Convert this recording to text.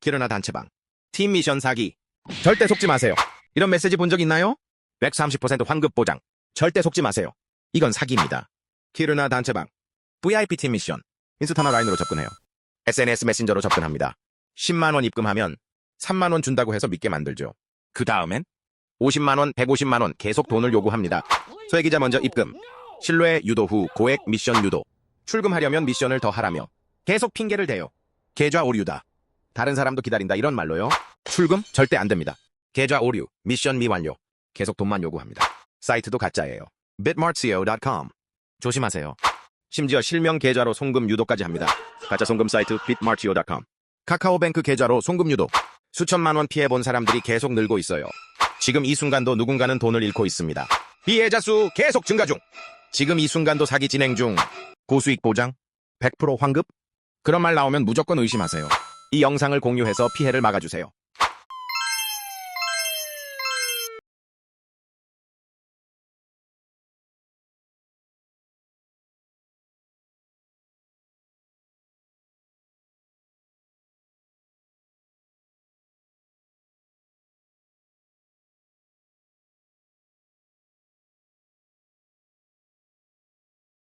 키르나 단체방. 팀 미션 사기. 절대 속지 마세요. 이런 메시지 본 적 있나요? 130% 환급 보장. 절대 속지 마세요. 이건 사기입니다. 키르나 단체방. VIP 팀 미션. 인스타나 라인으로 접근해요. SNS 메신저로 접근합니다. 10만원 입금하면 3만원 준다고 해서 믿게 만들죠. 그 다음엔 50만원, 150만원 계속 돈을 요구합니다. 소외기자 먼저 입금. 신뢰 유도 후 고액 미션 유도. 출금하려면 미션을 더 하라며 계속 핑계를 대요. 계좌 오류다. 다른 사람도 기다린다 이런 말로요. 출금 절대 안 됩니다. 계좌 오류, 미션 미완료. 계속 돈만 요구합니다. 사이트도 가짜예요. bitmartco.com 조심하세요. 심지어 실명 계좌로 송금 유도까지 합니다. 가짜 송금 사이트 bitmartco.com 카카오뱅크 계좌로 송금 유도. 수천만 원 피해본 사람들이 계속 늘고 있어요. 지금 이 순간도 누군가는 돈을 잃고 있습니다. 피해자 수 계속 증가 중. 지금 이 순간도 사기 진행 중. 고수익 보장? 100% 환급? 그런 말 나오면 무조건 의심하세요. 이 영상을 공유해서 피해를 막아주세요.